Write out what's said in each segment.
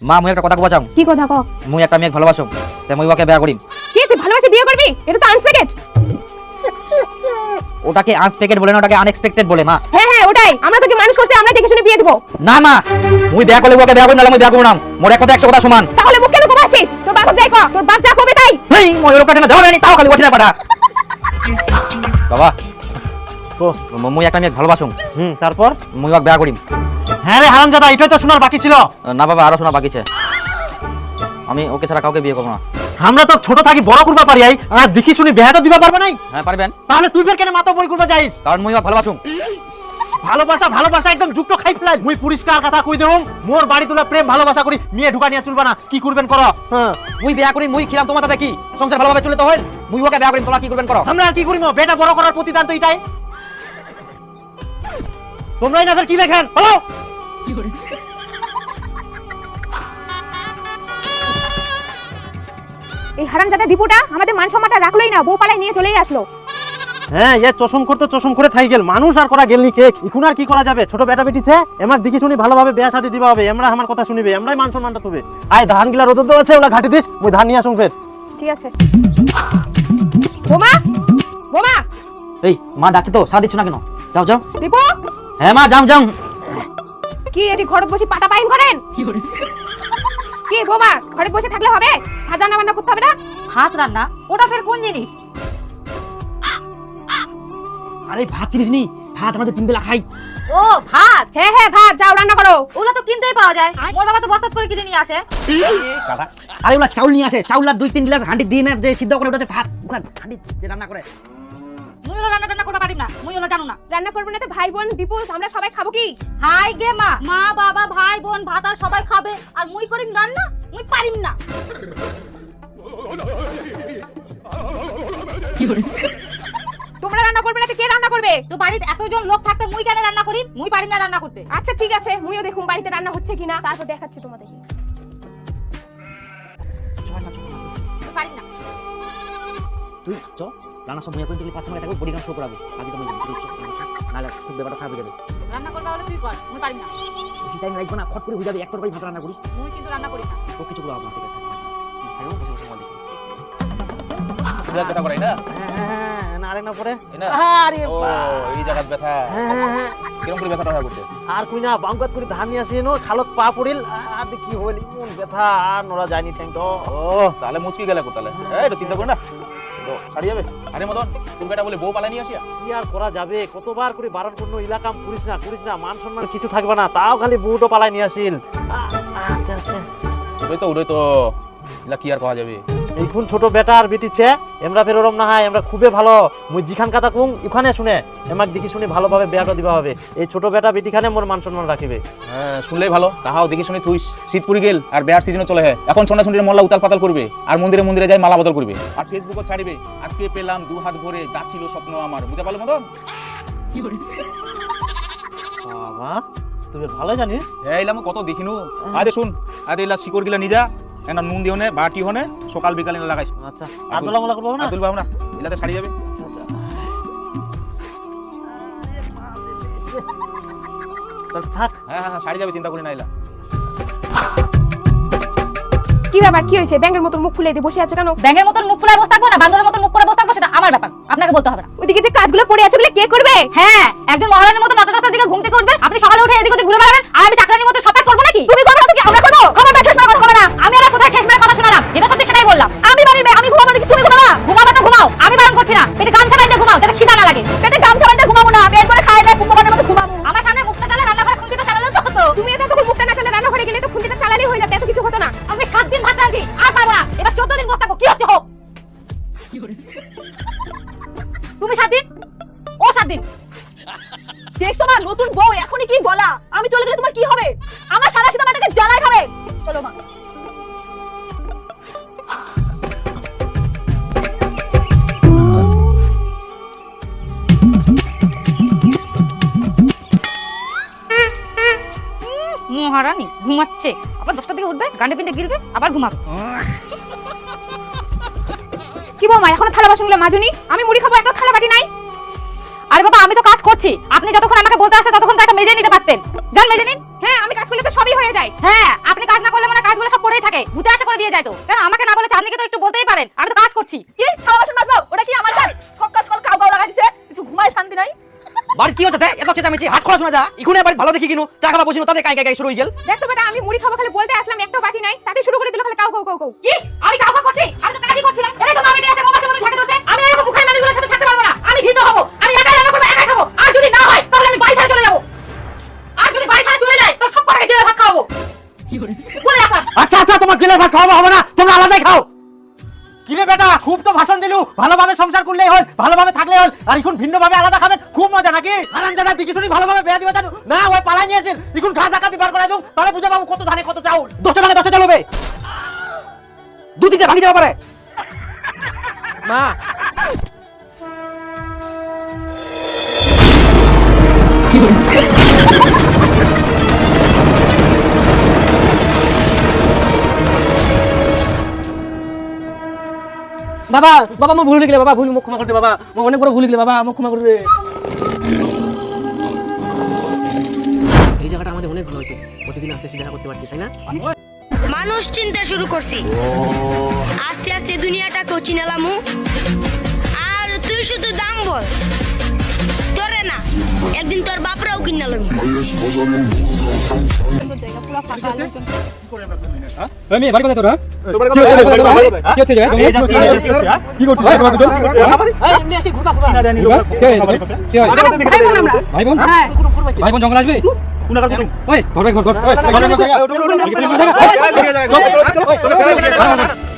মা মুই একটা কথা কবা চাও? কি কথা ক? মুই একটা মেয়ে ভালোবাসো তে মুই ওকে বিয়া করিম কি তুই ভালোবাসে বিয়ে করবি এটা তো আনসেকেট ওটাকে আনএক্সপেক্টেড বলে না ওটাকে আনএক্সপেক্টেড বলে মা। হ্যাঁ হ্যাঁ ওটাই। আমরা তোকে মানুষ করছি আমরা দেখে শুনে বিয়ে দেবো। না মা মুই বিয়া করলে ওকে বিয়া করি নাহলে মুই বিয়া করব না। মোর এক কথা একশো কথা সমান। তাহলে মুখ কেন কমাছিস তোর বাবা যাই ক? তোর বাপ যা কবে তাই। হেই মই ওর কাছে না দেওয়া নেই তাও খালি ওঠে না পাটা বাবা তো মুই একটা মেয়ে ভালোবাসো। হুম তারপর? মুই ওকে বিয়া করিম হ্যাঁ রে হারামজাদা এটাই তো শোনার বাকি ছিল। না বাবা আরও শোনা বাকি আছে। আমি ওকে ছাড়া কাউকে বিয়ে করব না। আমরা তো ছোট থাকি বড় করবা পারি আই। আর দেখি শুনি বেহাটা দিবা পারবে নাই? হ্যাঁ পারবেন তাহলে তুই ফের কেন মাথা বই করবা যাইস? কারণ মুই ভালোবাসুম। ভালোবাসা ভালোবাসা একদম যুক্ত খাই ফেলাই। মুই পরিষ্কার কথা কই দেব মোর বাড়ি তোলা প্রেম ভালোবাসা করি মেয়ে ঢুকা নিয়ে চলবা না। কি করবেন করো? হ্যাঁ। মুই বিয়া করি মুই খিলাম তোমার দেখি। সংসার ভালোভাবে চলে তো হইল। মুই ওকে বিয়া করিম তোমরা কি করবেন করো? আমরা আর কি করিম? বেটা বড় করার প্রতিদান তো এটাই। তোমরাই না ফের কি দেখেন হলো এই হারাম জাদা দীপুটা আমাদের মান সম্মানটা রাখলোই না বউ পালাই নিয়ে চলেই আসলো। হ্যাঁ এ চশম করতে চশম করে থাই গেল। মানুষ আর করা গেলনি কেক এখন আর কি করা যাবে? ছোট বেটা বেটিছে এমাক দেখি শুনি ভালোভাবে বিয়া শাদি দিবা হবে আমরা আমার কথা শুনিবে আমরাই মান সম্মানটা তবে। আয় ধান গিলা রোদ তো আছে ওলা ঘাটি দিস মুই ধান নিয়ে আসুন ফের। ঠিক আছে। বোমা! বোমা! এই মা ডাকছে তো সারা দিচ্ছ না কেন? যাও যাও। দীপু! হ্যাঁ মা যাও যাও। কি এটি ঘরত বসে পাটা পাইন করেন? কি বোমা ঘরে বসে থাকলে হবে? ভাত রান্না বান্না করতে হবে না? ভাত রান্না? ওটা ফের কোন জিনিস? আরে ভাত চিনিস নি? ভাত আমাদের তিন বেলা খাই। ও ভাত? হ্যাঁ হ্যাঁ ভাত যাও রান্না করো। ওগুলো তো কিনতেই পাওয়া যায়। মোর বাবা তো বস্তাত করে কিনে নিয়ে আসে। আরে ওলা চাউল নিয়ে আসে। চাউল আর দুই তিন গ্লাস হাঁডি দিয়ে না যে সিদ্ধ করে ওটা হচ্ছে ভাত। ওখান হাঁডি রান্না করে। ওলা রান্না টান্না করতে পারি না মুই ওলা জানো না। রান্না করব না তো ভাই বোন দীপু আমরা সবাই খাব কি? হাই গে মা মা বাবা ভাই বোন ভাত আর সবাই খাবে আর মুই করিম রান্না মুই পারিম না। তোমরা রান্না করবে না কে রান্না করবে? তো বাড়িতে এতজন লোক থাকতে মুই কেন রান্না করি? মুই পারিম না রান্না করতে। আচ্ছা ঠিক আছে মুইও দেখুন বাড়িতে রান্না হচ্ছে কিনা। তারপর দেখাচ্ছি তোমাদেরকে। তুই চ রান্না সব মজা করে তুই পাঁচ মাকে থাকবে বডি গান শো করাবে। বাকি তো চ নাহলে খুব ব্যাপারটা খারাপ হয়ে যাবে। রান্না করবা হলে তুই কর মুই পারি না। বেশি টাইম লাগবে না ফট করে হয়ে যাবে এক তরকারি ভাত রান্না করিস। মুই কিন্তু রান্না করি না। ও কিছু করে আপনার থেকে। থাকব বসে বসে মোবাইল দেখব। বিরাট ব্যথা করে না? হ্যাঁ না আরে না না? আরে ও এই জায়গাত ব্যথা। হ্যাঁ হ্যাঁ হ্যাঁ কিরম করে ব্যথাটা হয় করতে আর কুই না বাঙ্গাত করে ধান নিয়ে আসি নো খালত পা পড়িল আর কি হইল মন ব্যথা আর নড়া যায়নি ঠ্যাংটো ও তাহলে মুচকি গেলে কোথালে এই চিন্তা করে না। তো ছাড়ি যাবে? আরে মদন তোর বেটা বলে বউ পালাই নিয়ে আসিয়া? কি আর করা যাবে? কতবার করে বারণ করল ইলাকাম করিস না করিস না মান সম্মান কিছু থাকবে না তাও খালি বুটো পালাই নিয়ে আসিল। আস্তে আস্তে। তো উড়ে তো। কি আর পাওয়া যাবে? এইখন ছোট বেটা আর বেটিছে এমরা ফের ওরম না হয় আমরা খুবই ভালো। মুই জিখান কথা কুম ইখানে শুনে এমাক দেখি শুনি ভালোভাবে বেয়াটা দিবা হবে। এই ছোট বেটা বেটিখানে মোর মান সম্মান রাখিবে। হ্যাঁ শুনলেই ভালো তাহাও দেখি শুনি থুইস। শীত পুরি গেল আর বেহার সিজনও চলে হ্যাঁ এখন সোনা শুনি মোল্লা উতাল পাতাল করবে আর মন্দিরে মন্দিরে যাই মালা বদল করবে। আর ফেসবুকও ছাড়িবে। আজকে পেলাম দু হাত ভরে যা ছিল স্বপ্ন আমার। বুঝা পারল মদন? বাবা তুমি ভালো জানিস। হ্যাঁ এলাম কত দেখিনু? আদে শুন। আদে এলা শিকড় গিলা নিজা এনা নুন দিও নে বাটি হনে সকাল বিকাল আচ্ছা আর দোলা মোলা করব না? আতুল বাবু না এলাতে ছাড়ি যাবে। আচ্ছা আচ্ছা। থাক। হ্যাঁ হ্যাঁ হ্যাঁ, ছাড়ি যাবে চিন্তা করি না এলা। কি ব্যাপার কি হয়েছে? ব্যাঙের মতো মুখ ফুলে দিয়ে বসে আছো কেন? ব্যাঙের মতন মুখ ফুলায় বসে থাকব না বান্দরের মতন মুখ করে বসে থাকব সেটা আমার ব্যাপার আপনাকে বলতে হবে না। ওইদিকে যে কাজগুলো পড়ে আছে ওগুলো কে করবে? হ্যাঁ একজন মহারানীর মতো নটা দশটার দিকে ঘুম থেকে উঠবেন আপনি সকালে উঠে এদিক ওদিক ঘুরে বেড়াবেন আর আমি চাকরানির মতো সব কাজ করব নাকি? তুমি করবে না তো কি আমরা করব? খবরটা মহারানী ঘুমাচ্ছে। আবার দশটা থেকে উঠবে গান্ডে পিন্ডে গিলবে, আবার ঘুমাবে। কি বৌমা, এখনও থালা বাসনগুলো মাজুনি? আমি মুড়ি খাব একটা থালা বাটি নাই? আরে বাবা, আমি তো কাজ করছি। আপনি যতক্ষণ আমাকে বলতে আসে, ততক্ষণ তো একটা মেজে নিতে পারতেন। যান মেজে নিন। হ্যাঁ আমি কাজ করলে তো সবই হয়ে যায়। হ্যাঁ আপনি কাজ না করলে মানে কাজগুলো সব কাজ থাকে। ভূতে আশা করে দিয়ে যায় তো। কেন, আমাকে না বলে চাঁদনিকে তো একটু বলতেই পারেন? আমি তো কাজ করছি। কি? থালা বাসন মাজবো? ওটা কি আমার কাজ সকাল সকাল কাউ কাউ লাগা দিছে। একটু ঘুমায় শান্তি নাই। বাড়ি কি হচ্ছে এত চেঁচামেচি। হাত খোলা শোনা যা ইখুনে বাড়ি ভালো দেখি কিনু। চা খাবা বসিনো তাদের কাই কাই শুরু হয়ে গেল। দেখ তো বেটা আমি মুড়ি খাব খালি বলতে আসলাম একটা বাটি নাই। তাতে শুরু করে দিল খালি কাউ কাউ কাউ কাউ। কি? আমি কাউ কাউ করছি? আমি তো কাজই করছিলাম। এটাই তো এসে মোবাইলের মধ্যে ঝাঁকে ধরছে আমি এরকম মানুষগুলোর সাথে থাকতে পারব না। আমি ভিন্ন হব। আমি একাই রান্না করব একাই খাব। আর যদি না হয় তাহলে আমি বাড়ি ছেড়ে চলে যাব। আর যদি বাড়ি ছেড়ে চলে যাই তো সব কটাকে জেলে ভাত খাওয়াবো। আচ্ছা আচ্ছা তোমার জেলের ভাত খাওয়াবো হবে না। তোমরা আলাদাই খাও। কি বেটা, খুব তো ভাষণ দিলু। ভালোভাবে সংসার করলেই হয়, ভালোভাবে থাকলে হয়। আর এখন ভিন্নভাবে আলাদা খাবেন, খুব মজা নাকি? আরাম জানা দিকে শুনি ভালোভাবে বেয়া দিবে জানো? না, ওই পালাই নিয়েছেন। এখন ঘা ধাক্কা দিবার করে দাও তাহলে বুঝে পাবো কত ধানে, কত চাউল। দশটা ধানে দশটা চাল হবে। দু তিনটে ভাঙি যাবে পারে। মা বাবা বাবা মো ভুল গেলে বাবা ভুল মোক ক্ষমা করে দে বাবা। মই অনেক বড় ভুল গেলে বাবা মোক ক্ষমা করে দে। এই জায়গাটা আমাদের অনেক ভালো হয়েছে। প্রতিদিন আসে দেখা করতে পারছি তাই না? মানুষ চিন্তা শুরু করছি। আস্তে আস্তে দুনিয়াটাকেও চিনালামু। আর তুই শুধু দাম বল। তোরে না একদিন তোর বাপরাও কিনালাম আমি বাড়ি কোথায় তোর কি হচ্ছে জায়গা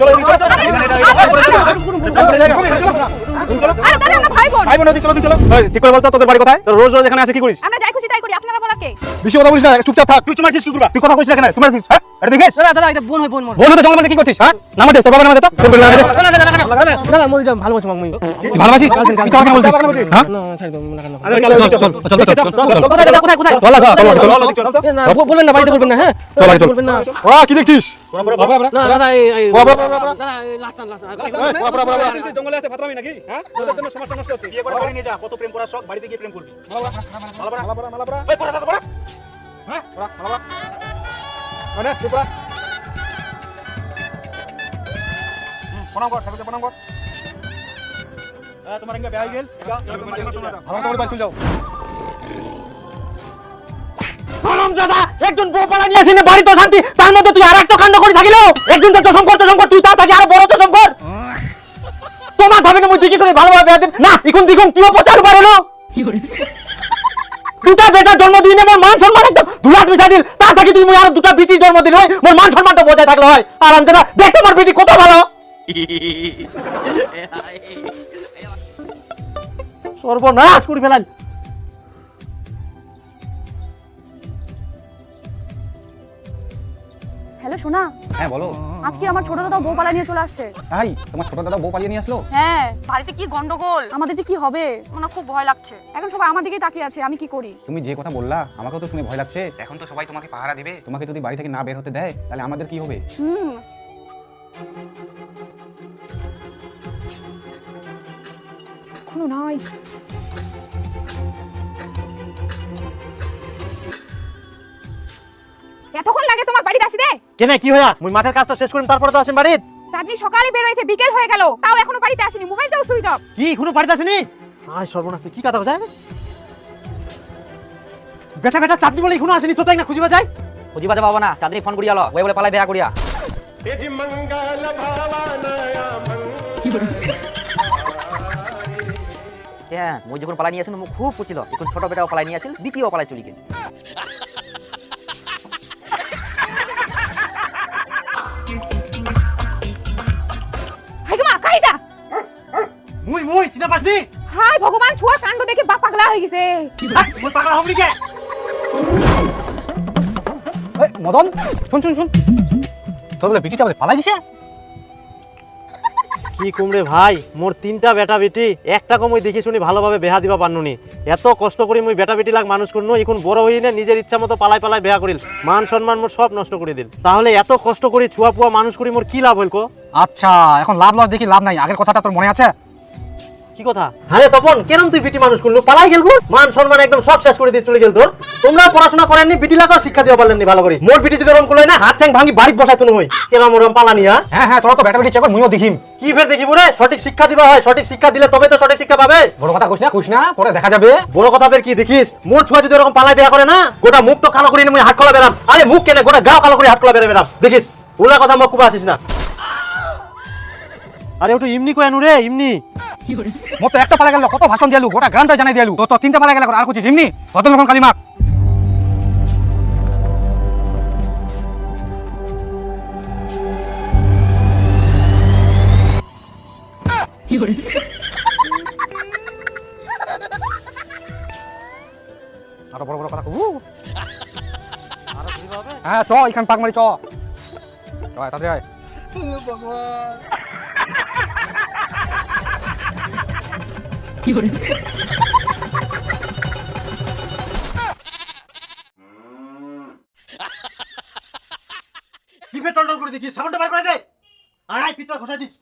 এই যা, কি হচ্ছে, কি হচ্ছে, হ্যাঁ? কি করছিস ভাই তোমাকে ভাই বোন আমরা ভাই বোন ভাই বোন আরে দাদা আমরা ভাই বোন ঠিক করে বলতো তোদের বাড়ি কোথায় তোর রোজ রোজ এখানে আসে কি করিস আমরা যাই খুশি তাই করি আপনারা বলা কে বেশি কথা বলিস না চুপচাপ থাক তুই চুমাছিস কি করবা তুই কথা কইছিস এখানে তুমি আছিস হ্যাঁ এটা দেখিস দাদা দাদা এটা বোন হয় বোন মোর বন্ধু তো জঙ্গল কি করছিস হ্যাঁ নামা দে তোর বাবা নামা দে তো তোর বাবা নামা দে দাদা মোর এটা ভালোবাসি মাম মুই তুই কাকে বলছিস হ্যাঁ না ছাড় দাও না কেন চল চল চল চল কোথায় দাদা কোথায় কোথায় চল চল না বলবেন না বাড়িতে বলবেন না হ্যাঁ চল, চল। বলবেন না ও কি দেখছিস না দাদা এই জঙ্গলে আছে ফাতরামি নাকি? হ্যাঁ? তোদের জন্য সমস্যা নষ্ট হচ্ছে। বিয়ে করে বাড়ি নিয়ে যা কত প্রেম করার শখ বাড়িতে গিয়ে প্রেম করবি। মালাবরা মালাবরা মালাবরা এই পড়া পড়া। হ্যাঁ? পড়া মালাবরা মানে পড়া। প্রণাম কর সবাইকে প্রণাম কর। হ্যাঁ তোমার ইঙ্গা বেয়া হয়ে গেল। ভালো তোমার বাড়ি চলে যাও। দাদা একজন বউ নিয়ে আসিনি বাড়ি তো শান্তি তার মধ্যে তুই আর একটা কাণ্ড করে থাকিল একজন তো চশম কর চশম কর তুই তার থাকি আরও বড় চশম কর তোমার ভাবে না মুই দেখি শুনে ভালোভাবে বেয়া দিন। না ইকুন দিকুন তুইও প্রচার পারল দুটা বেটার জন্ম মোর মান সম্মান একদম দুলাত মিশা দিল। তার থাকি তুই মুই আরও দুটা বিটির জন্ম হয় মোর মান সম্মানটা বজায় থাকলে হয়। আর দেখ তোমার বেটি কত ভালো। সর্বনাশ করে ফেলাল হ্যালো সোনা। হ্যাঁ বলো। আজকে আমার ছোট দাদা বউ পালা নিয়ে চলে আসছে। তাই? তোমার ছোট দাদা বউ পালিয়ে নিয়ে আসলো? হ্যাঁ। বাড়িতে কি গন্ডগোল? আমাদের যে কি হবে? আমার খুব ভয় লাগছে। এখন সবাই আমার দিকেই তাকিয়ে আছে আমি কি করি? তুমি যে কথা বললা আমাকেও তো শুনে ভয় লাগছে। এখন তো সবাই তোমাকে পাহারা দিবে। তোমাকে যদি বাড়ি থেকে না বের হতে দেয় তাহলে আমাদের কি হবে? হুম। এখনও নাই। এতক্ষণ লাগে তোমার কেনে কি হইয়া? মুই মাঠের কাজটা শেষ করিম তারপরে তো আসেন বাড়ি চাঁদনি সকালে বের হয়েছে বিকেল হয়ে গেল। তাও এখনও বাড়িতে আসেনি মোবাইলটাও সুইচ অফ কি এখনও বাড়িতে আসেনি? আয় সর্বনাশ কি কথা বোঝায় বেটা বেটা চাটনি বলে এখনও আসেনি তো তাই না খুঁজিবা যায় খুঁজিবা যাবা না চাঁদনি ফোন করিয়া লো ওই বলে পালাই বেয়া করিয়া। হ্যাঁ মুই যখন পালাই নিয়ে আসিল মুখ খুব পুছিল এখন ছোট বেটাও পালাই নিয়ে আসিল দ্বিতীয় পালাই চলি গেল। হয়ে গেছে মুই পাগলা হবনি কে এই, মদন শুন শুন শুন। তোর বলে বিটিটা বলে পালাই দিছে? কি কুমড়ে ভাই মোর তিনটা বেটা বেটি একটা কমই দেখি শুনি ভালোভাবে বেহা দিবা পারনুনি এত কষ্ট করি মুই বেটা বেটি লাগ মানুষ করনু এখন বড় হই না নিজের ইচ্ছা মতো পালাই পালাই বেহা করিল মান সম্মান মোর সব নষ্ট করে দিল। তাহলে এত কষ্ট করি ছুয়া পুয়া মানুষ করি মোর কি লাভ হইল কো? আচ্ছা এখন লাভ লস দেখি লাভ নাই। আগের কথাটা তোর মনে আছে? কি কথা? আরে তপন কেন তুই বিটি মানুষ করলু? পালাই গেল মান সম্মান একদম সব শেষ করে দিয়ে চলে গেল তোর। তোমরা পড়াশোনা করেননি বিটি লাগাও শিক্ষা দিতে পারলেননি ভালো করে মোর বিটি যদি ওরম করলে না হাত ঠ্যাং ভাঙি বাড়িতে বসাই তুমি হই কেন ওরম পালানি হ্যাঁ? হ্যাঁ হ্যাঁ চলো তো ব্যাটা বেটি চেক মুইও দেখিম। কি ফের দেখিব রে? সঠিক শিক্ষা দিবা হয় সঠিক শিক্ষা দিলে তবে তো সঠিক শিক্ষা পাবে। বড় কথা কইস না কইস না পরে দেখা যাবে। বড় কথা ফের কি দেখিস? মোর ছুয়া যদি এরকম পালাই বিয়া করে না গোটা মুখ তো কালো করে নিয়ে হাত খোলা বেরাম। আরে মুখ কেনে গোটা গাও কালো করে হাত খোলা বেরা বেরাম। দেখিস? ওলা কথা মুখ কুবা আসিস না। আরে ওটু ইমনি কয়ানু রে ইমনি? মত একটা পালা গেল কত ভাষণ দিয়ালু গোটা গ্রামটা জানাই দিয়ালু। তো তো তিনটা পালা গেল আর কুছিস এমনি কত রকম কালিমাক আরও বড় বড় কথা কবু। হ্যাঁ চ এখান পাক মারি চ। তাড়াতাড়ি আয়। কি ফের টলটল করে দেখি সাবানটা বার করে দে। আড়াই পিঠটা ঘষাই দিস।